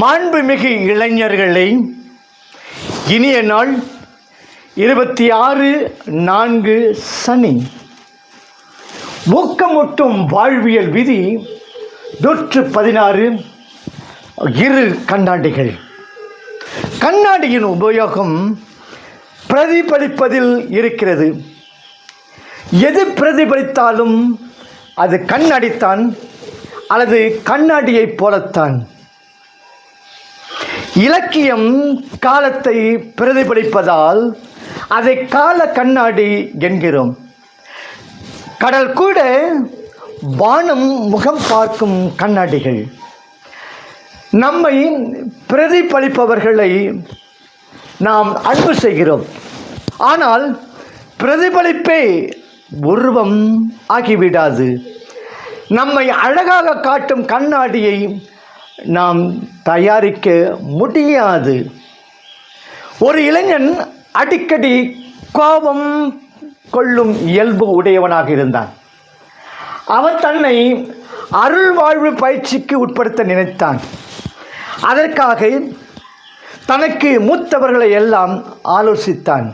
மாண்புமிகு இளைஞர்களை இனிய நாள் இருபத்தி ஆறு நான்கு சனி. ஊக்கமூட்டும் வாழ்வியல் விதி நூற்று பதினாறு. இரு கண்ணாடிகள். கண்ணாடியின் உபயோகம் பிரதிபலிப்பதில் இருக்கிறது. எது பிரதிபலித்தாலும் அது கண்ணாடித்தான் அல்லது கண்ணாடியைப் போலத்தான். இலக்கியம் காலத்தை பிரதிபலிப்பதால் அதை கால கண்ணாடி என்கிறோம். கடல் கூட வானம் முகம் பார்க்கும் கண்ணாடிகள். நம்மை பிரதிபலிப்பவர்களை நாம் அன்பு செய்கிறோம். ஆனால் பிரதிபலிப்பே உருவம் ஆகிவிடாது. நம்மை அழகாக காட்டும் கண்ணாடியை நாம் தயாரிக்க முடியாது. ஒரு இளைஞன் அடிக்கடி கோபம் கொள்ளும் இயல்பு உடையவனாக இருந்தான். அவன் தன்னை அருள் வாழ்வு பயிற்சிக்கு உட்படுத்த நினைத்தான். அதற்காக தனக்கு மூத்தவர்களை எல்லாம் ஆலோசித்தான்.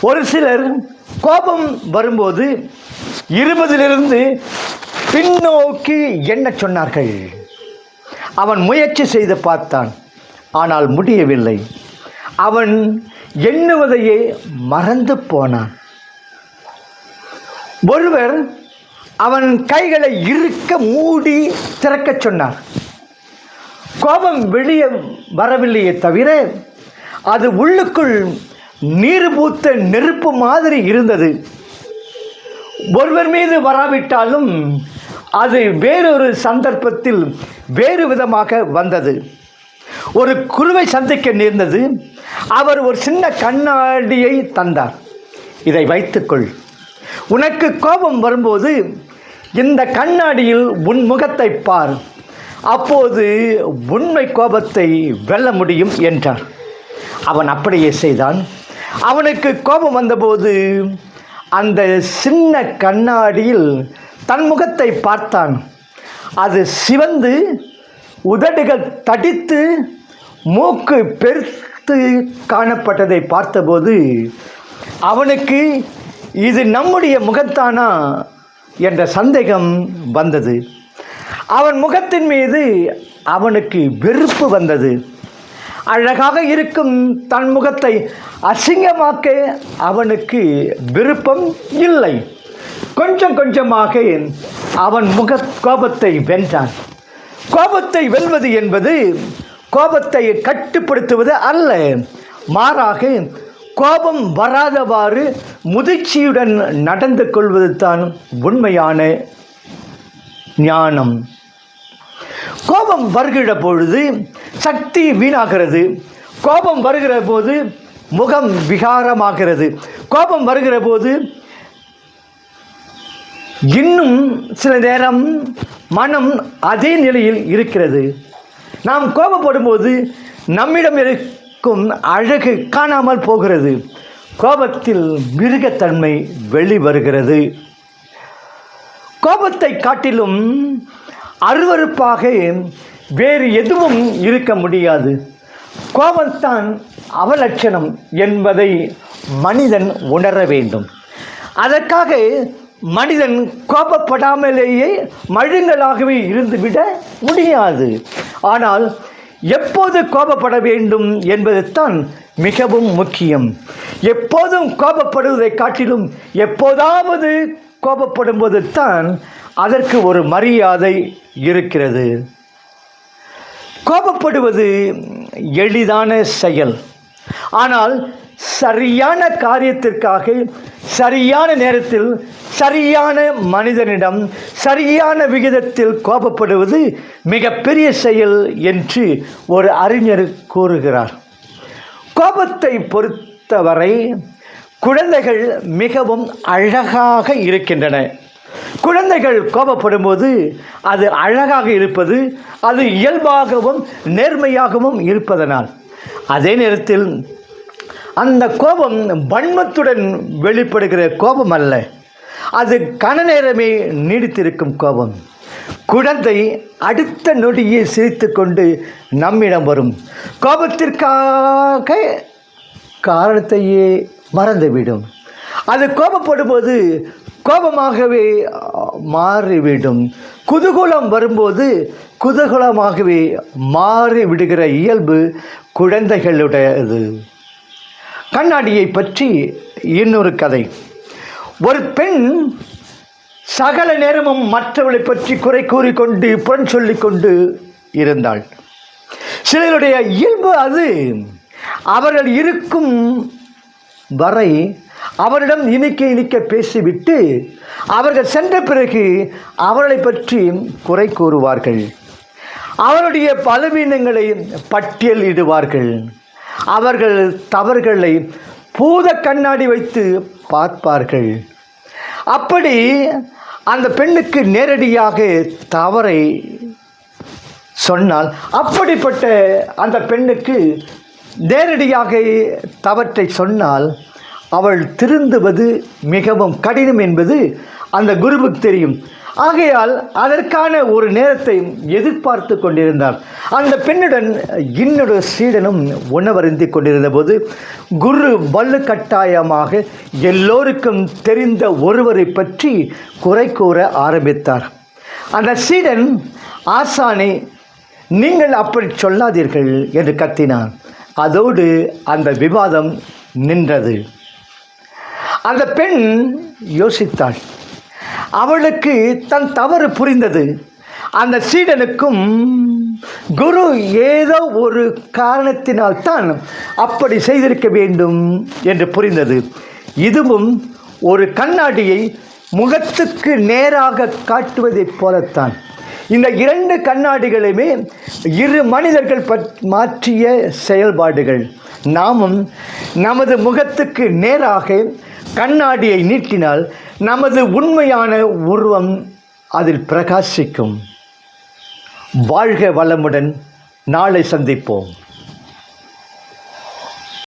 ஒரு சிலர் கோபம் வரும்போது இருபதிலிருந்து பின்னோக்கி என்ன சொன்னார்கள்? அவன் முயற்சி செய்து பார்த்தான். ஆனால் முடியவில்லை. அவன் எண்ணுவதையே மறந்து போனான். ஒருவர் அவன் கைகளை இறுக்க மூடி திறக்கச் சொன்னார். கோபம் வெளியே வரவில்லையே தவிர அது உள்ளுக்குள் நீர் பூத்த நெருப்பு மாதிரி இருந்தது. ஒருவர் மீது வராவிட்டாலும் அது வேறொரு சந்தர்ப்பத்தில் வேறு விதமாக வந்தது. ஒரு குருவை சந்திக்க நேர்ந்தது. அவர் ஒரு சின்ன கண்ணாடியை தந்தார். இதை வைத்துக்கொள். உனக்கு கோபம் வரும்போது இந்த கண்ணாடியில் உன் முகத்தை பார். அப்போது உண்மை கோபத்தை வெல்ல முடியும் என்றார். அவன் அப்படியே செய்தான். அவனுக்கு கோபம் வந்தபோது அந்த சின்ன கண்ணாடியில் தன் முகத்தை பார்த்தான். அது சிவந்து உதடுகள் தடித்து மூக்கு பெருத்து காணப்பட்டதை பார்த்தபோது அவனுக்கு இது நம்முடைய முகத்தானா என்ற சந்தேகம் வந்தது. அவன் முகத்தின் மீது அவனுக்கு வெறுப்பு வந்தது. அழகாக இருக்கும் தன் முகத்தை அசிங்கமாக்க அவனுக்கு விருப்பம் இல்லை. கொஞ்சம் கொஞ்சமாக அவன் முக கோபத்தை வென்றான். கோபத்தை வெல்வது என்பது கோபத்தை கட்டுப்படுத்துவது அல்ல. மாறாக கோபம் வராதவாறு முதிர்ச்சியுடன் நடந்து கொள்வது தான் உண்மையான ஞானம். கோபம் வருகிற பொழுது சக்தி வீணாகிறது. கோபம் வருகிற போது முகம் விகாரமாகிறது. கோபம் வருகிற போது இன்னும் சில நேரம் மனம் அதே நிலையில் இருக்கிறது. நாம் கோபப்படும்போது நம்மிடம் இருக்கும் அழகு காணாமல் போகிறது. கோபத்தில் மிருகத்தன்மை வெளிவருகிறது. கோபத்தை காட்டிலும் அருவருப்பாக வேறு எதுவும் இருக்க முடியாது. கோபம்தான் அவலட்சணம் என்பதை மனிதன் உணர வேண்டும். அதற்காக மனிதன் கோபப்படாமலேயே மழுங்கலாகவே இருந்துவிட முடியாது. ஆனால் எப்போது கோபப்பட வேண்டும் என்பதுதான் மிகவும் முக்கியம். எப்போதும் கோபப்படுவதை காட்டிலும் எப்போதாவது கோபப்படும் போது தான் அதற்கு ஒரு மரியாதை இருக்கிறது. கோபப்படுவது எளிதான செயல். ஆனால் சரியான காரியத்திற்காக சரியான நேரத்தில் சரியான மனிதனிடம் சரியான விகிதத்தில் கோபப்படுவது மிகப்பெரிய செயல் என்று ஒரு அறிஞர் கூறுகிறார். கோபத்தை பொறுத்தவரை குழந்தைகள் மிகவும் அழகாக இருக்கின்றன. குழந்தைகள் கோபப்படும்போது அது அழகாக இருப்பது அது இயல்பாகவும் நேர்மையாகவும் இருப்பதனால். அதே நேரத்தில் அந்த கோபம் வன்மத்துடன் வெளிப்படுகிற கோபம் அல்ல. அது கன நேரமே நீடித்திருக்கும் கோபம். குழந்தை அடுத்த நொடியே சிரித்துக்கொண்டு நம்மிடம் வரும். கோபத்திற்காக காரணத்தையே மறந்துவிடும். அது கோபப்படும்போது கோபமாகவே மாறிவிடும். குதூகூலம் வரும்போது குதூகூலமாகவே மாறிவிடுகிற இயல்பு குழந்தைகளுடையது. கண்ணாடியை பற்றி இன்னொரு கதை. ஒரு பெண் சகல நேரமும் மற்றவளை பற்றி குறை கூறிக்கொண்டு புறம் சொல்லிக்கொண்டு இருந்தாள். சிலருடைய இயல்பு அது. அவர்கள் இருக்கும் வரை அவரிடம் இனிக்க இனிக்க பேசிவிட்டு அவர்கள் சென்ற பிறகு அவர்களை பற்றி குறை கூறுவார்கள். அவருடைய பலவீனங்களை பட்டியலிடுவார்கள். அவர்கள் தவறுகளை பூத கண்ணாடி வைத்து பார்ப்பார்கள். அப்படி அந்த பெண்ணுக்கு நேரடியாக தவறை சொன்னால் அப்படிப்பட்ட அந்த பெண்ணுக்கு நேரடியாக தவற்றை சொன்னால் அவள் திருந்துவது மிகவும் கடினம் என்பது அந்த குருவுக்கு தெரியும். ஆகையால் அதற்கான ஒரு நேரத்தை எதிர்பார்த்து கொண்டிருந்தார் அந்த பெண்ணுடன் இன்னொரு சீடனும் உணவருந்தி கொண்டிருந்த போது குரு வல்லு கட்டாயமாக எல்லோருக்கும் தெரிந்த ஒருவரை பற்றி குறை கூற ஆரம்பித்தார். அந்த சீடன் ஆசானை நீங்கள் அப்படி சொல்லாதீர்கள் என்று கத்தினான். அதோடு அந்த விவாதம் நின்றது. அந்த பெண் யோசித்தாள். அவளுக்கு தன் தவறு புரிந்தது. அந்த சீடனுக்கும் குரு ஏதோ ஒரு காரணத்தினால் தான் அப்படி செய்திருக்க வேண்டும் என்று புரிந்தது. இதுவும் ஒரு கண்ணாடியை முகத்துக்கு நேராக காட்டுவதைப் போலத்தான். இந்த இரண்டு கண்ணாடிகளுமே இரு மனிதர்கள் பற் மாற்றிய செயல்பாடுகள். நாமும் நமது முகத்துக்கு நேராக கண்ணாடியை நீட்டினால் நமது உண்மையான உருவம் அதில் பிரகாசிக்கும். வாழ்க வளமுடன் நாளை சந்திப்போம்.